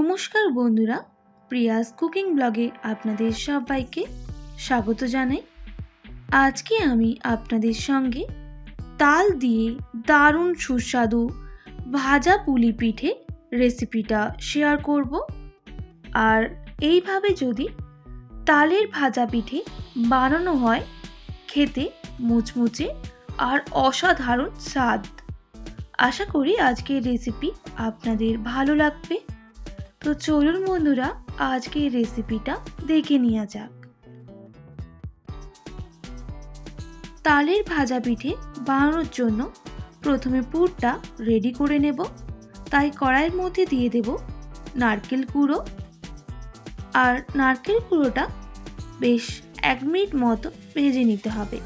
নমস্কার বন্ধুরা, Prius cooking ব্লগে আপনাদের সবাইকে স্বাগত জানাই। আজকে আমি আপনাদের সঙ্গে তাল দিয়ে দারুণ সুস্বাদু ভাজা পুলি পিঠে রেসিপিটা শেয়ার করব। আর এইভাবে যদি তালের ভাজা পিঠে বানানো হয়, খেতে মুচমুচে আর অসাধারণ স্বাদ। আশা করি আজকের রেসিপি আপনাদের ভালো লাগবে। তো চলুন বন্ধুরা আজকের রেসিপিটা দেখে নেওয়া যাক। তালের ভাজা পিঠে বানানোর জন্য প্রথমে পুরটা রেডি করে নেব। তাই কড়াইয়ের মধ্যে দিয়ে দেব নারকেল কুড়ো আর নারকেল কুড়োটা বেশ এক মিনিট মতো ভেজে নিতে হবে।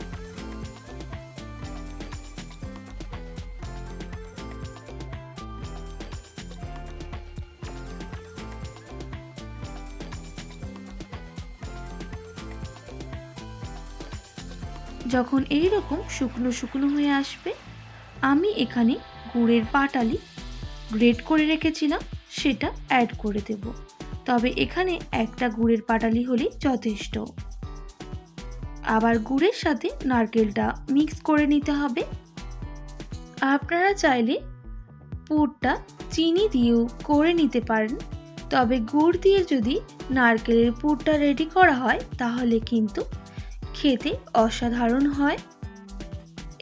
যখন এই রকম শুকনো শুকনো হয়ে আসবে, আমি এখানে গুড়ের পাটালি গ্রেট করে রেখেছিলাম, সেটা অ্যাড করে দেব। তবে এখানে একটা গুড়ের পাটালি হলেই যথেষ্ট। আবার গুড়ের সাথে নারকেলটা মিক্স করে নিতে হবে। আপনারা চাইলে পুরটা চিনি দিয়েও করে নিতে পারেন, তবে গুড় দিয়ে যদি নারকেলের পুরটা রেডি করা হয়, তাহলে কিন্তু খেতে অসাধারণ হয়।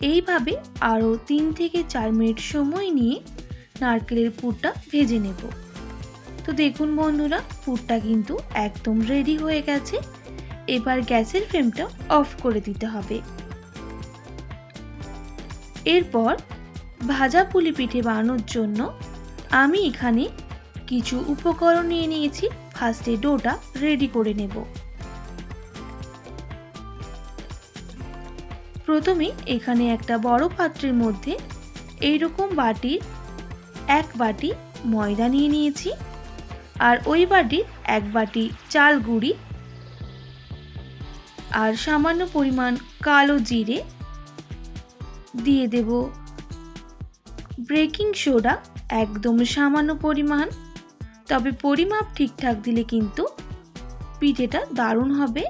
এইভাবে আরও তিন থেকে চার মিনিট সময় নিয়ে নারকেলের পুরটা ভেজে নেব। তো দেখুন বন্ধুরা, পুরটা কিন্তু একদম রেডি হয়ে গেছে। এবার গ্যাসের ফ্লেমটা অফ করে দিতে হবে। এরপর ভাজা পুলি পিঠে বানানোর জন্য আমি এখানে কিছু উপকরণ নিয়ে নিয়েছি। ফার্স্টে ডোটা রেডি করে নেব। প্রথমে এখানে একটা বড় পাত্রের মধ্যে এইরকম বাটির এক বাটি ময়দা নিয়ে নিয়েছি আর ওই বাটির এক বাটি চাল গুঁড়ি আর সামান্য পরিমাণ কালো জিরে দিয়ে দেব। বেকিং সোডা একদম সামান্য পরিমাণ, তবে পরিমাপ ঠিকঠাক দিলে কিন্তু পিঠেটা দারুণ হবে।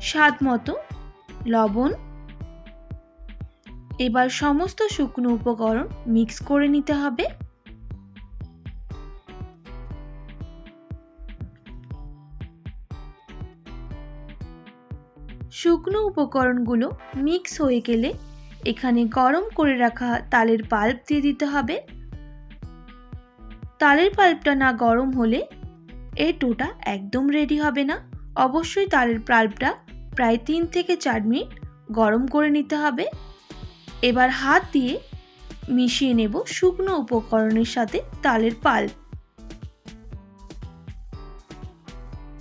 স্বাদ মতো লবণ এবার সমস্ত শুকনো উপকরণ মিক্স করে নিতে হবে। শুকনো উপকরণগুলো মিক্স হয়ে গেলে এখানে গরম করে রাখা তালের পাল্প দিয়ে দিতে হবে। তালের পাল্পটা না গরম হলে এই টোটা একদম রেডি হবে না। অবশ্যই তালের পাল্পটা প্রায় তিন থেকে চার মিনিট গরম করে নিতে হবে। এবার হাত দিয়ে মিশিয়ে নেব শুকনো উপকরণের সাথে তালের পাল্প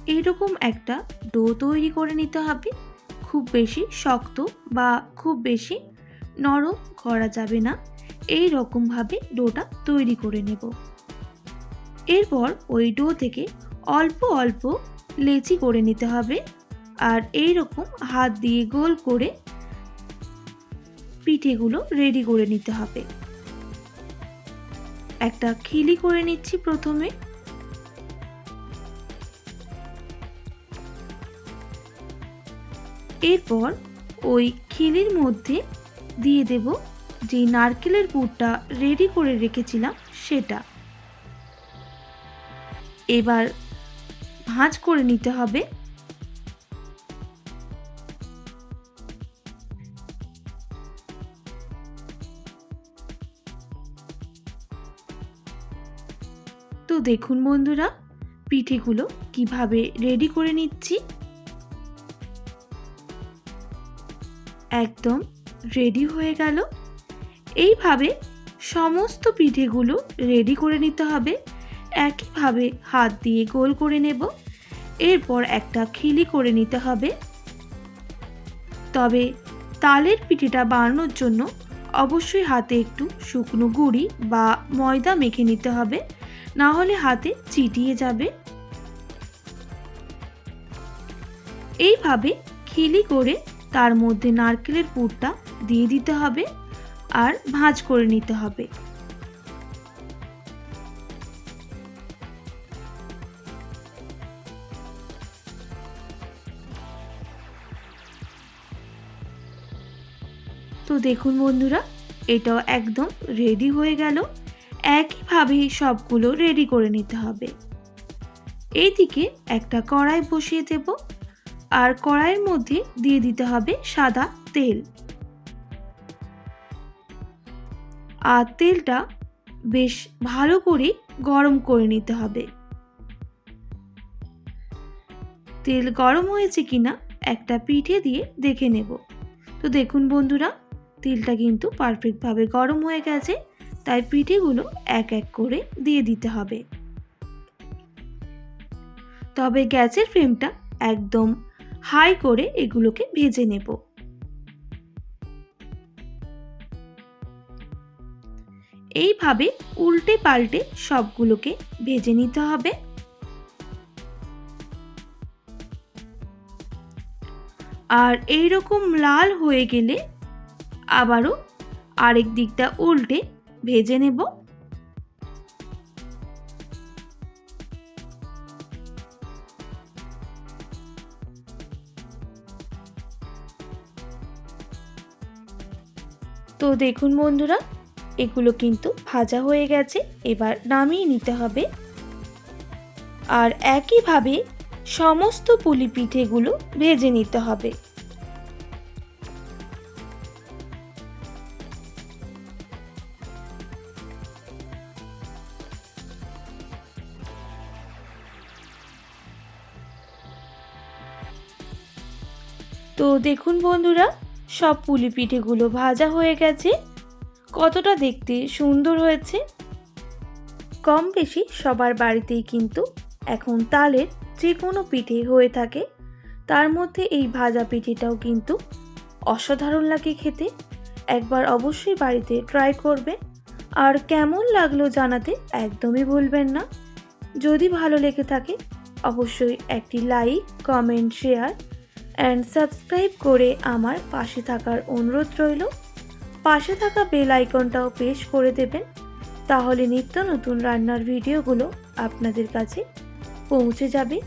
এইরকম একটা ডো তৈরি করে নিতে হবে। খুব বেশি শক্ত বা খুব বেশি নরম করা যাবে না। এই রকমভাবে ডোটা তৈরি করে নেব। এরপর ওই ডো থেকে অল্প অল্প লেচি করে নিতে হবে। আর এই রকম হাত দিয়ে গোল করে পিঠেগুলো রেডি করে নিতে হবে। একটা খিলি করে নিচ্ছি প্রথমে। এরপর ওই খিলির মধ্যে দিয়ে দেব যে নারকেলের পুরটা রেডি করে রেখেছিলাম সেটা। এবার ভাঁজ করে নিতে হবে। তো দেখুন বন্ধুরা, পিঠেগুলো কীভাবে রেডি করে নিচ্ছি। একদম রেডি হয়ে গেল। এইভাবে সমস্ত পিঠেগুলো রেডি করে নিতে হবে। একইভাবে হাত দিয়ে গোল করে নেব। এরপর একটা খিলি করে নিতে হবে। তবে তালের পিঠেটা বানানোর জন্য অবশ্যই হাতে একটু শুকনো গুঁড়ি বা ময়দা মেখে নিতে হবে। না হলে হাতে চিটিয়ে যাবে। এইভাবে খিলি করে তার মধ্যে নারকেলের পুরটা দিয়ে দিতে হবে আর ভাঁজ করে নিতে হবে। তো দেখুন বন্ধুরা, এটাও একদম রেডি হয়ে গেল। একইভাবেই সবগুলো রেডি করে নিতে হবে। এইদিকে একটা কড়াই বসিয়ে দেব আর কড়াইয়ের মধ্যে দিয়ে দিতে হবে সাদা তেল। আর তেলটা বেশ ভালো করে গরম করে নিতে হবে। তেল গরম হয়েছে কিনা একটা পিঠে দিয়ে দেখে নেব। তো দেখুন বন্ধুরা, তেলটা কিন্তু পারফেক্টভাবে গরম হয়ে গেছে। তাই পিঠেগুলো এক এক করে দিয়ে দিতে হবে। তবে গ্যাসের ফ্লেমটা একদম হাই করে এগুলোকে ভেজে নেব। এইভাবে উল্টে পাল্টে সবগুলোকে ভেজে নিতে হবে। আর এই রকম লাল হয়ে গেলে আবারও আরেক দিকটা উল্টে ভেজে নেব। তো দেখুন বন্ধুরা, এগুলো কিন্তু ভাজা হয়ে গেছে, এবার নামিয়ে নিতে হবে। আর একইভাবে সমস্ত পুলি পিঠেগুলো ভেজে নিতে হবে। তো দেখুন বন্ধুরা, সব পুলি পিঠেগুলো ভাজা হয়ে গেছে। কতটা দেখতে সুন্দর হয়েছে। কম বেশি সবার বাড়িতেই কিন্তু এখন তালের যে কোনো পিঠে হয়ে থাকে। তার মধ্যে এই ভাজা পিঠেটাও কিন্তু অসাধারণ লাগে খেতে। একবার অবশ্যই বাড়িতে ট্রাই করবে আর কেমন লাগল জানাতে একদমই ভুলবেন না। যদি ভালো লেগে থাকে, অবশ্যই একটি like, comment, share and subscribe করে আমার পাশে থাকার অনুরোধ রইল। পাশে থাকা বেল আইকনটাও পেশ করে দেবেন। তাহলে নিত্য নতুন রান্নার ভিডিওগুলো আপনাদের কাছে পৌঁছে যাবে।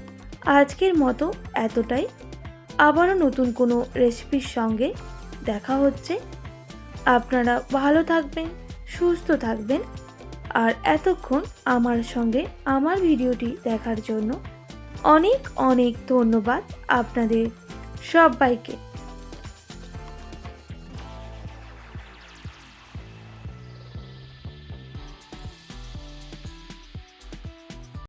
আজকের মতো এতটাই। আবারও নতুন কোনো রেসিপির সঙ্গে দেখা হচ্ছে। আপনারা ভালো থাকবেন, সুস্থ থাকবেন। আর এতক্ষণ আমার সঙ্গে আমার ভিডিওটি দেখার জন্য অনেক অনেক ধন্যবাদ আপনাদের। সবাইকে